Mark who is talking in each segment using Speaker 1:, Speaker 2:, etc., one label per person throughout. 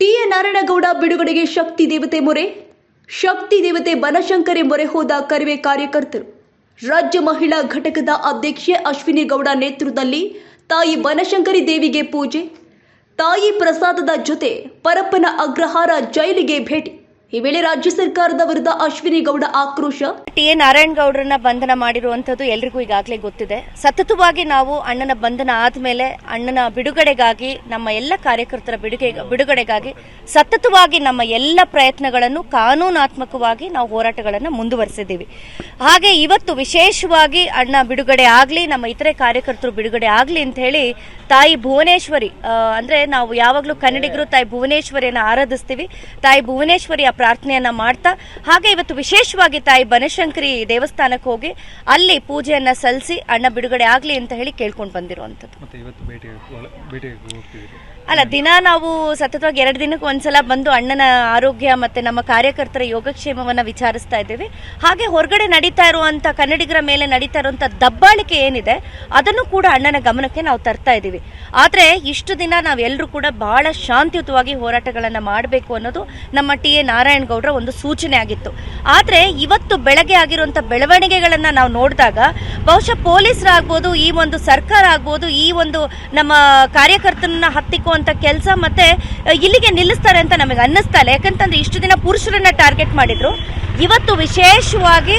Speaker 1: T A Narayanagowda ಬಿಡುಗಡೆಗೆ ಶಕ್ತಿ ದೇವತೆ ಮೊರೆ, ಶಕ್ತಿ ದೇವತೆ ಬನಶಂಕರಿ ಮೊರೆ ಹೋದ ಕರಿವೆ ಕಾರ್ಯಕರ್ತರು. ರಾಜ್ಯ ಮಹಿಳಾ ಘಟಕದ ಅಧ್ಯಕ್ಷೆ ಅಶ್ವಿನಿ ಗೌಡ ನೇತೃತ್ವದಲ್ಲಿ ತಾಯಿ ಬನಶಂಕರಿ ದೇವಿಗೆ ಪೂಜೆ, ತಾಯಿ ಪ್ರಸಾದದ ಜೊತೆ ಪರಪ್ಪನ ಅಗ್ರಹಾರ ಜೈಲಿಗೆ ಭೇಟಿ. ಈ ವೇಳೆ ರಾಜ್ಯ ಸರ್ಕಾರದ ವಿರುದ್ಧ ಅಶ್ವಿನಿ ಗೌಡ ಆಕ್ರೋಶ.
Speaker 2: ಟಿ ಎ ನಾರಾಯಣಗೌಡರನ್ನ ಬಂಧನ ಮಾಡಿರುವಂಥದ್ದು ಎಲ್ರಿಗೂ ಈಗಾಗಲೇ ಗೊತ್ತಿದೆ. ಸತತವಾಗಿ ನಾವು ಅಣ್ಣನ ಬಂಧನ ಆದಮೇಲೆ ಅಣ್ಣನ ಬಿಡುಗಡೆಗಾಗಿ, ನಮ್ಮ ಎಲ್ಲ ಕಾರ್ಯಕರ್ತರ ಬಿಡುಗೆ, ಬಿಡುಗಡೆಗಾಗಿ ಸತತವಾಗಿ ನಮ್ಮ ಎಲ್ಲ ಪ್ರಯತ್ನಗಳನ್ನು ಕಾನೂನಾತ್ಮಕವಾಗಿ ನಾವು ಹೋರಾಟಗಳನ್ನು ಮುಂದುವರೆಸಿದ್ದೀವಿ. ಹಾಗೆ ಇವತ್ತು ವಿಶೇಷವಾಗಿ ಅಣ್ಣ ಬಿಡುಗಡೆ ಆಗಲಿ, ನಮ್ಮ ಇತರೆ ಕಾರ್ಯಕರ್ತರು ಬಿಡುಗಡೆ ಆಗಲಿ ಅಂತ ಹೇಳಿ ತಾಯಿ ಭುವನೇಶ್ವರಿ ಅಂದ್ರೆ ನಾವು ಯಾವಾಗಲೂ ಕನ್ನಡಿಗರು ತಾಯಿ ಭುವನೇಶ್ವರಿಯನ್ನು ಆರಾಧಿಸ್ತೀವಿ. ತಾಯಿ ಭುವನೇಶ್ವರಿಯ ಪ್ರಾರ್ಥನೆಯನ್ನ ಮಾಡ್ತಾ ಹಾಗೆ ಇವತ್ತು ವಿಶೇಷವಾಗಿ ತಾಯಿ ಬನಶಂಕರಿ ದೇವಸ್ಥಾನಕ್ಕೆ ಹೋಗಿ ಅಲ್ಲಿ ಪೂಜೆಯನ್ನ ಸಲ್ಲಿಸಿ ಅಣ್ಣ ಬಿಡುಗಡೆ ಆಗಲಿ ಅಂತ ಹೇಳಿ ಕೇಳ್ಕೊಂಡು ಬಂದಿರುವಂಥದ್ದು. ಅಲ್ಲ ದಿನ ನಾವು ಸತತವಾಗಿ ಎರಡು ದಿನಕ್ಕೆ ಒಂದ್ಸಲ ಬಂದು ಅಣ್ಣನ ಆರೋಗ್ಯ ಮತ್ತೆ ನಮ್ಮ ಕಾರ್ಯಕರ್ತರ ಯೋಗಕ್ಷೇಮವನ್ನ ವಿಚಾರಿಸ್ತಾ ಇದ್ದೀವಿ. ಹಾಗೆ ಹೊರಗಡೆ ನಡೀತಾ ಇರುವಂತ ಕನ್ನಡಿಗರ ಮೇಲೆ ನಡೀತಾ ಇರುವಂತ ದಬ್ಬಾಳಿಕೆ ಏನಿದೆ ಅದನ್ನು ಕೂಡ ಅಣ್ಣನ ಗಮನಕ್ಕೆ ನಾವು ತರ್ತಾ ಇದ್ದೀವಿ. ಆದ್ರೆ ಇಷ್ಟು ದಿನ ನಾವೆಲ್ಲರೂ ಕೂಡ ಬಹಳ ಶಾಂತಿಯುತವಾಗಿ ಹೋರಾಟಗಳನ್ನು ಮಾಡಬೇಕು ಅನ್ನೋದು ನಮ್ಮ ಟಿ ಎ ನಾರಾಯಣಗೌಡರ ಒಂದು ಸೂಚನೆ ಆಗಿತ್ತು. ಆದರೆ ಇವತ್ತು ಬೆಳಗ್ಗೆ ಆಗಿರುವಂಥ ಬೆಳವಣಿಗೆಗಳನ್ನು ನಾವು ನೋಡಿದಾಗ ಬಹುಶಃ ಪೊಲೀಸರಾಗ್ಬೋದು, ಈ ಒಂದು ಸರ್ಕಾರ ಆಗ್ಬೋದು ಈ ಒಂದು ನಮ್ಮ ಕಾರ್ಯಕರ್ತರನ್ನ ಹತ್ತಿಕ್ಕುವಂಥ ಕೆಲಸ ಮತ್ತೆ ಇಲ್ಲಿಗೆ ನಿಲ್ಲಿಸ್ತಾರೆ ಅಂತ ನಮಗೆ ಅನ್ನಿಸ್ತಾ ಇಲ್ಲ. ಯಾಕಂತಂದ್ರೆ ಇಷ್ಟು ದಿನ ಪುರುಷರನ್ನ ಟಾರ್ಗೆಟ್ ಮಾಡಿದ್ರು. ಇವತ್ತು ವಿಶೇಷವಾಗಿ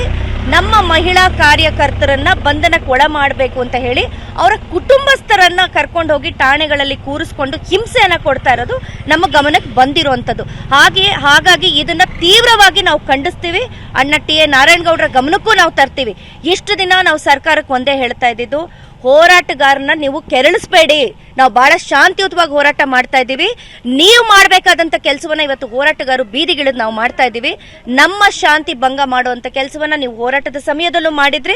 Speaker 2: ನಮ್ಮ ಮಹಿಳಾ ಕಾರ್ಯಕರ್ತರನ್ನ ಬಂಧನಕ್ಕೆ ಒಳ ಮಾಡಬೇಕು ಅಂತ ಹೇಳಿ ಅವರ ಕುಟುಂಬಸ್ಥರನ್ನ ಕರ್ಕೊಂಡು ಹೋಗಿ ಠಾಣೆಗಳಲ್ಲಿ ಕೂರಿಸ್ಕೊಂಡು ಹಿಂಸೆಯನ್ನ ಕೊಡ್ತಾ ಇರೋದು ನಮ್ಮ ಗಮನಕ್ಕೆ ಬಂದಿರುವಂಥದ್ದು ಹಾಗೆ, ಹಾಗಾಗಿ ಇದನ್ನ ತೀವ್ರವಾಗಿ ನಾವು ಖಂಡಿಸ್ತೀವಿ. ಅಣ್ಣ ಟಿ ಎ ನಾರಾಯಣಗೌಡರ ಗಮನಕ್ಕೂ ನಾವು ತರ್ತೀವಿ. ಇಷ್ಟು ದಿನ ನಾವು ಸರ್ಕಾರಕ್ಕೆ ಒಂದೇ ಹೇಳ್ತಾ ಇದ್ದಿದ್ದು ಹೋರಾಟಗಾರನ ನೀವು ಕೆರಳಿಸ್ಬೇಡಿ. ನಾವು ಬಹಳ ಶಾಂತಿಯುತವಾಗಿ ಹೋರಾಟ ಮಾಡ್ತಾ ಇದ್ದೀವಿ. ನೀವು ಮಾಡಬೇಕಾದಂತ ಕೆಲಸವನ್ನ ಇವತ್ತು ಹೋರಾಟಗಾರರು ಬೀದಿಗಿಳಿದು ನಾವು ಮಾಡ್ತಾ ಇದ್ದೀವಿ. ನಮ್ಮ ಶಾಂತಿ ಭಂಗ ಮಾಡುವಂತ ಕೆಲಸವನ್ನ ನೀವು ಹೋರಾಟದ ಸಮಯದಲ್ಲೂ ಮಾಡಿದ್ರೆ.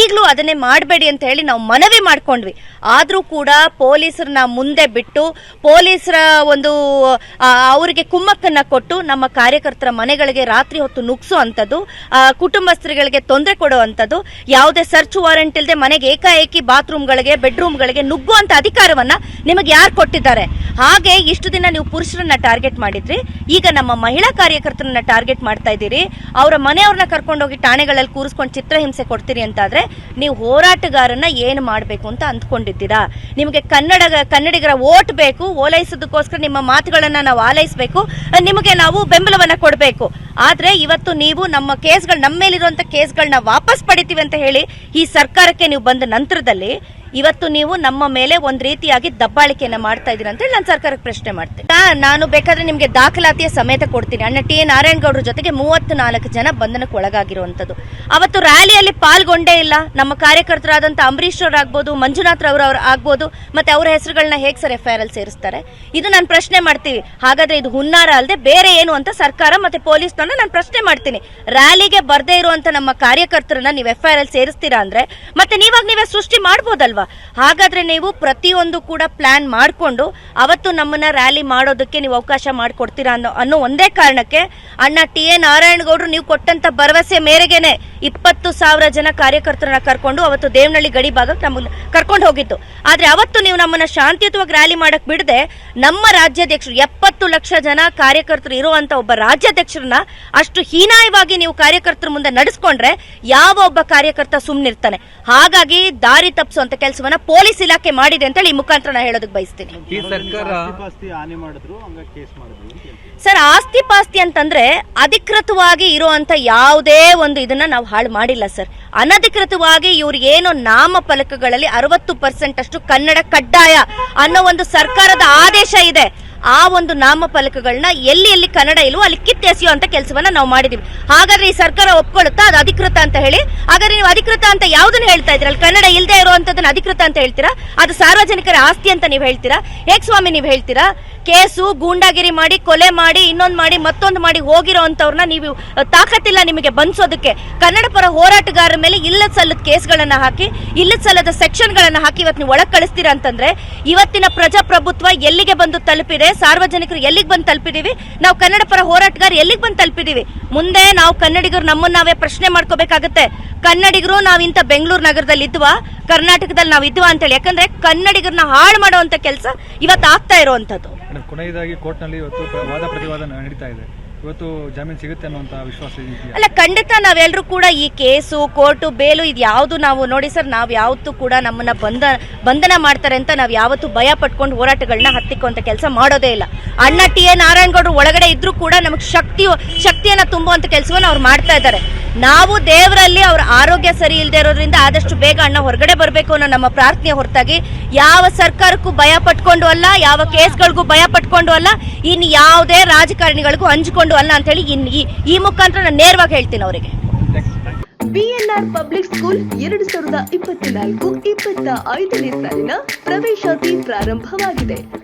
Speaker 2: ಈಗಲೂ ಅದನ್ನೇ ಮಾಡಬೇಡಿ ಅಂತ ಹೇಳಿ ನಾವು ಮನವಿ ಮಾಡ್ಕೊಂಡ್ವಿ. ಆದ್ರೂ ಕೂಡ ಪೊಲೀಸರನ್ನ ಮುಂದೆ ಬಿಟ್ಟು, ಪೊಲೀಸರ ಒಂದು ಅವರಿಗೆ ಕುಮ್ಮಕ್ಕನ್ನ ಕೊಟ್ಟು ನಮ್ಮ ಕಾರ್ಯಕರ್ತರ ಮನೆಗಳಿಗೆ ರಾತ್ರಿ ಹೊತ್ತು ನುಗ್ಸೋ ಅಂಥದ್ದು ಕುಟುಂಬಸ್ಥರಿಗೆ ಕುಟುಂಬಸ್ಥರುಗಳಿಗೆ ತೊಂದರೆ ಕೊಡುವಂಥದ್ದು ಯಾವುದೇ ಸರ್ಚ್ ವಾರೆಂಟ್ ಇಲ್ಲದೆ ಮನೆಗೆ ಏಕಾಏಕಿ ಬಾತ್ರೂಮ್ಗಳಿಗೆ, ಬೆಡ್ರೂಮ್ಗಳಿಗೆ ನುಗ್ಗುವಂತ ಅಧಿಕಾರವನ್ನ ನಿಮಗೆ ಯಾರು ಕೊಟ್ಟಿದ್ದಾರೆ? ಹಾಗೆ ಇಷ್ಟು ದಿನ ನೀವು ಪುರುಷರನ್ನ ಟಾರ್ಗೆಟ್ ಮಾಡಿದ್ರಿ. ಈಗ ನಮ್ಮ ಮಹಿಳಾ ಕಾರ್ಯಕರ್ತರನ್ನ ಟಾರ್ಗೆಟ್ ಮಾಡ್ತಾ ಇದ್ದೀರಿ. ಅವರ ಮನೆಯವ್ರನ್ನ ಕರ್ಕೊಂಡೋಗಿ ಠಾಣೆಗಳಲ್ಲಿ ಕೂರಿಸ್ಕೊಂಡು ಚಿತ್ರಹಿಂಸೆ ಕೊಡ್ತೀರಿ ಅಂತಾದ್ರೆ ನೀವು ಹೋರಾಟಗಾರನ್ನ ಏನು ಮಾಡಬೇಕು ಅಂತ ಅಂದ್ಕೊಂಡಿದ್ದೀರಾ? ನಿಮಗೆ ಕನ್ನಡ, ಕನ್ನಡಿಗರ ಓಟ್ ಬೇಕು. ಓಲೈಸೋದಕ್ಕೋಸ್ಕರ ನಿಮ್ಮ ಮಾತುಗಳನ್ನ ನಾವು ಆಲೈಸಬೇಕು. ನಿಮಗೆ ನಾವು ಬೆಂಬಲವನ್ನ ಕೊಡಬೇಕು. ಆದ್ರೆ ಇವತ್ತು ನೀವು ನಮ್ಮ ಕೇಸ್ಗಳು ನಮ್ಮ ಮೇಲಿರುವಂತ ಕೇಸ್ಗಳನ್ನ ವಾಪಸ್ ಪಡಿತೀವಿ ಅಂತ ಹೇಳಿ ಈ ಸರ್ಕಾರಕ್ಕೆ ನೀವು ಬಂದ ನಂತರದಲ್ಲಿ ಇವತ್ತು ನೀವು ನಮ್ಮ ಮೇಲೆ ಒಂದ್ ರೀತಿಯಾಗಿ ದಬ್ಬಾಳಿಕೆಯನ್ನ ಮಾಡ್ತಾ ಇದೀರ ಅಂತ ಹೇಳಿ ನಾನು ಸರ್ಕಾರಕ್ಕೆ ಪ್ರಶ್ನೆ ಮಾಡ್ತೀನಿ. ನಾನು ಬೇಕಾದ್ರೆ ನಿಮ್ಗೆ ದಾಖಲಾತಿಯ ಸಮೇತ ಕೊಡ್ತೀನಿ. ಅಣ್ಣ ಟಿ. ಎ ನಾರಾಯಣಗೌಡರ ಜೊತೆಗೆ ಮೂವತ್ತು ನಾಲ್ಕು ಜನ ಬಂಧನಕ್ಕೆ ಒಳಗಾಗಿರುವಂತದ್ದು ಅವತ್ತು ರ್ಯಾಲಿಯಲ್ಲಿ ಪಾಲ್ಗೊಂಡೇ ಇಲ್ಲ. ನಮ್ಮ ಕಾರ್ಯಕರ್ತರಾದಂತ ಅಂಬರೀಶ್ ಆಗ್ಬೋದು, ಮಂಜುನಾಥ್ ಅವರು ಅವ್ರು ಆಗ್ಬೋದು, ಮತ್ತೆ ಅವರ ಹೆಸರುಗಳನ್ನ ಹೇಗೆ ಸರ್ ಎಫ್ ಐ ಆರ್ ಅಲ್ಲಿ ಸೇರಿಸ್ತಾರೆ? ಇದು ನಾನು ಪ್ರಶ್ನೆ ಮಾಡ್ತೀವಿ ಹಾಗಾದ್ರೆ ಇದು ಹುನ್ನಾರ ಅಲ್ಲದೆ ಬೇರೆ ಏನು ಅಂತ ಸರ್ಕಾರ ಮತ್ತೆ ಪೊಲೀಸ್ನನ್ನ ನಾನು ಪ್ರಶ್ನೆ ಮಾಡ್ತೀನಿ. ರ್ಯಾಲಿಗೆ ಬರ್ದೇ ಇರುವಂತ ನಮ್ಮ ಕಾರ್ಯಕರ್ತರನ್ನ ನೀವು ಎಫ್ ಐ ಆರ್ ಅಲ್ಲಿ ಸೇರಿಸ್ತೀರಾ ಅಂದ್ರೆ, ಮತ್ತೆ ನೀವಾಗ ನೀವೇ ಸೃಷ್ಟಿ ಮಾಡ್ಬೋದಲ್ವಾ? ಹಾಗಾದ್ರೆ ನೀವು ಪ್ರತಿಯೊಂದು ಕೂಡ ಪ್ಲಾನ್ ಮಾಡಿಕೊಂಡು ಅವತ್ತು ನಮ್ಮನ್ನ ರ್ಯಾಲಿ ಮಾಡೋದಕ್ಕೆ ನೀವು ಅವಕಾಶ ಮಾಡಿಕೊಡ್ತೀರಾ ಅನ್ನೋ ಅನ್ನೋ ಒಂದೇ ಕಾರಣಕ್ಕೆ ಅಣ್ಣ ಟಿ ಎ ನಾರಾಯಣಗೌಡರು ನೀವು ಕೊಟ್ಟಂತ ಭರವಸೆ ಮೇರೆಗೆನೆ ಇಪ್ಪತ್ತು ಸಾವಿರ ಜನ ಕಾರ್ಯಕರ್ತರನ್ನ ಕರ್ಕೊಂಡು ಅವತ್ತು ದೇವನಹಳ್ಳಿ ಗಡಿ ಭಾಗಕ್ಕೆ ನಮ್ಮನ್ನ ಕರ್ಕೊಂಡು ಹೋಗಿತ್ತು ಆದ್ರೆ ಅವತ್ತು ನೀವು ನಮ್ಮನ್ನ ಶಾಂತಿಯುತವಾಗಿ ರ್ಯಾಲಿ ಮಾಡಕ್ ಬಿಡದೆ ನಮ್ಮ ರಾಜ್ಯಾಧ್ಯಕ್ಷರು ಎಪ್ಪತ್ತು ಲಕ್ಷ ಜನ ಕಾರ್ಯಕರ್ತರು ಇರುವಂತ ಒಬ್ಬ ರಾಜ್ಯಾಧ್ಯಕ್ಷರನ್ನ ಅಷ್ಟು ಹೀನಾಯವಾಗಿ ನೀವು ಕಾರ್ಯಕರ್ತರ ಮುಂದೆ ನಡೆಸ್ಕೊಂಡ್ರೆ ಯಾವ ಒಬ್ಬ ಕಾರ್ಯಕರ್ತ ಸುಮ್ನಿರ್ತಾನೆ. ಹಾಗಾಗಿ ದಾರಿ ತಪ್ಪಿಸುವಂತ ಕೆಲಸವನ್ನ ಪೊಲೀಸ್ ಇಲಾಖೆ ಮಾಡಿದೆ ಅಂತೇಳಿ ಈ ಮುಖಾಂತರ ನಾನು ಹೇಳೋದಕ್ಕೆ ಬಯಸ್ತೀನಿ.
Speaker 3: ಈ ಸರ್ಕಾರ
Speaker 4: ಆಸ್ತಿ ಹಾನಿ ಮಾಡಿದ್ರು ಹಂಗ ಕೇಸ್ ಮಾಡಿದ್ರು ಅಂತ
Speaker 2: ಸರ್ ಆಸ್ತಿ ಪಾಸ್ತಿ ಅಂತಂದ್ರೆ ಅಧಿಕೃತವಾಗಿ ಇರುವಂತ ಯಾವುದೇ ಒಂದು ಇದನ್ನ ನಾವು ಹಾಳು ಮಾಡಿಲ್ಲ ಸರ್. ಅನಧಿಕೃತವಾಗಿ ಇವ್ರು ಏನೋ ನಾಮ ಫಲಕಗಳಲ್ಲಿ ಅರವತ್ತು ಪರ್ಸೆಂಟ್ ಅಷ್ಟು ಕನ್ನಡ ಕಡ್ಡಾಯ ಅನ್ನೋ ಒಂದು ಸರ್ಕಾರದ ಆದೇಶ ಇದೆ. ಆ ಒಂದು ನಾಮಫಲಕಗಳನ್ನ ಎಲ್ಲಿ ಎಲ್ಲಿ ಕನ್ನಡ ಇಲ್ವೋ ಅಲ್ಲಿ ಕಿತ್ತೆಸೆಯುವಂತ ಕೆಲಸವನ್ನ ನಾವು ಮಾಡಿದೀವಿ. ಹಾಗಾದ್ರೆ ಈ ಸರ್ಕಾರ ಒಪ್ಕೊಳ್ಳುತ್ತಾ ಅದು ಅಧಿಕೃತ ಅಂತ ಹೇಳಿ? ಹಾಗಾದ್ರೆ ನೀವು ಅಧಿಕೃತ ಅಂತ ಯಾವ್ದನ್ನ ಹೇಳ್ತಾ ಇದ್ರಲ್ಲಿ ಕನ್ನಡ ಇಲ್ಲದೆ ಇರುವಂತದನ್ನ ಅಧಿಕೃತ ಅಂತ ಹೇಳ್ತೀರಾ? ಅದು ಸಾರ್ವಜನಿಕರ ಆಸ್ತಿ ಅಂತ ನೀವು ಹೇಳ್ತೀರಾ? ಹೇಗ್ ಸ್ವಾಮಿ ನೀವು ಹೇಳ್ತೀರಾ? ಕೇಸು ಗೂಂಡಾಗಿರಿ ಮಾಡಿ, ಕೊಲೆ ಮಾಡಿ, ಇನ್ನೊಂದು ಮಾಡಿ, ಮತ್ತೊಂದು ಮಾಡಿ ಹೋಗಿರೋ ಅಂತವ್ರನ್ನ ನೀವು ತಾಕತ್ತಿಲ್ಲ ನಿಮಗೆ ಬಂಧಿಸೋದಕ್ಕೆ ಕನ್ನಡ ಪರ ಹೋರಾಟಗಾರರ ಮೇಲೆ ಇಲ್ಲದ ಸಲ್ಲದ ಕೇಸ್ಗಳನ್ನ ಹಾಕಿ, ಇಲ್ಲದ ಸಲ್ಲದ ಸೆಕ್ಷನ್ಗಳನ್ನು ಹಾಕಿ ಇವತ್ತು ನೀವು ಒಳಗ್ ಕಳಿಸ್ತೀರಾ ಅಂತಂದ್ರೆ, ಇವತ್ತಿನ ಪ್ರಜಾಪ್ರಭುತ್ವ ಎಲ್ಲಿಗೆ ಬಂದು ತಲುಪಿದೆ, ಸಾರ್ವಜನಿಕರು ಎಲ್ಲಿಗೆ ಬಂದು ತಲುಪಿದೀವಿ, ನಾವು ಕನ್ನಡ ಪರ ಹೋರಾಟಗಾರ ಎಲ್ಲಿಗೆ ಬಂದು ತಲುಪಿದೀವಿ. ಮುಂದೆ ನಾವು ಕನ್ನಡಿಗರು ನಮ್ಮನ್ನ ನಾವೇ ಪ್ರಶ್ನೆ ಮಾಡ್ಕೋಬೇಕಾಗತ್ತೆ. ಕನ್ನಡಿಗರು ನಾವು ಇಂಥ ಬೆಂಗಳೂರು ನಗರದಲ್ಲಿ ಇದ್ವಾ, ಕರ್ನಾಟಕದಲ್ಲಿ ನಾವು ಇದ್ವಾ ಅಂತೇಳಿ. ಯಾಕಂದ್ರೆ ಕನ್ನಡಿಗರನ್ನ ಹಾಳು ಮಾಡುವಂತ ಕೆಲಸ ಇವತ್ತು ಆಗ್ತಾ ಇರುವಂತದ್ದು
Speaker 3: ಕೊನೆಯದಾಗಿ ಕೋರ್ಟ್ನಲ್ಲಿ ಇವತ್ತು ವಾದ ಪ್ರತಿವಾದ ನಡೀತಾ ಇದೆ. ಇವತ್ತು ಜಾಮೀನು ಸಿಗುತ್ತೆ ವಿಶ್ವಾಸ
Speaker 2: ಅಲ್ಲ, ಖಂಡಿತ ನಾವೆಲ್ಲರೂ ಕೂಡ ಈ ಕೇಸು, ಕೋರ್ಟು, ಬೇಲು ಇದು ಯಾವುದು ನಾವು ನೋಡಿ ಸರ್, ನಾವು ಯಾವತ್ತೂ ಕೂಡ ನಮ್ಮನ್ನ ಬಂಧ ಬಂಧನ ಮಾಡ್ತಾರೆ ಅಂತ ನಾವು ಯಾವತ್ತೂ ಭಯ ಪಟ್ಕೊಂಡು ಹೋರಾಟಗಳನ್ನ ಹತ್ತಿಕ್ಕುವಂತ ಕೆಲಸ ಮಾಡೋದೇ ಇಲ್ಲ. ಅಣ್ಣ ಟಿ ಎ ನಾರಾಯಣಗೌಡರು ಒಳಗಡೆ ಇದ್ರೂ ಕೂಡ ನಮಗೆ ಶಕ್ತಿ ಶಕ್ತಿಯನ್ನ ತುಂಬುವಂತ ಕೆಲಸವನ್ನು ಅವ್ರು ಮಾಡ್ತಾ ಇದ್ದಾರೆ. ನಾವು ದೇವರಲ್ಲಿ ಅವ್ರ ಆರೋಗ್ಯ ಸರಿ ಇಲ್ಲದೆ ಇರೋದ್ರಿಂದ ಆದಷ್ಟು ಬೇಗ ಅಣ್ಣ ಹೊರಗಡೆ ಬರಬೇಕು ಅನ್ನೋ ನಮ್ಮ ಪ್ರಾರ್ಥನೆ ಹೊರತಾಗಿ, ಯಾವ ಸರ್ಕಾರಕ್ಕೂ ಭಯ ಪಟ್ಕೊಂಡು ಅಲ್ಲ, ಯಾವ ಕೇಸ್ಗಳಿಗೂ ಭಯ ಪಟ್ಕೊಂಡು ಅಲ್ಲ ಇನ್ನು ಯಾವುದೇ ರಾಜಕಾರಣಿಗಳಿಗೂ ಹಂಚಿಕೊಂಡು ಅಲ್ಲ ಅಂತ ಹೇಳಿ ಈ- ಈ ಮುಖಾಂತರ ನಾನು ನೇರವಾಗಿ ಹೇಳ್ತೀನಿ ಅವರಿಗೆ.
Speaker 1: ಬಿಎನ್ಆರ್ ಪಬ್ಲಿಕ್ ಸ್ಕೂಲ್ ಎರಡು ಸಾವಿರದ ಇಪ್ಪತ್ನಾಲ್ಕು, ಇಪ್ಪತ್ತ ಐದನೇ ಸಾಲಿನ ಪ್ರವೇಶಾತಿ ಪ್ರಾರಂಭವಾಗಿದೆ.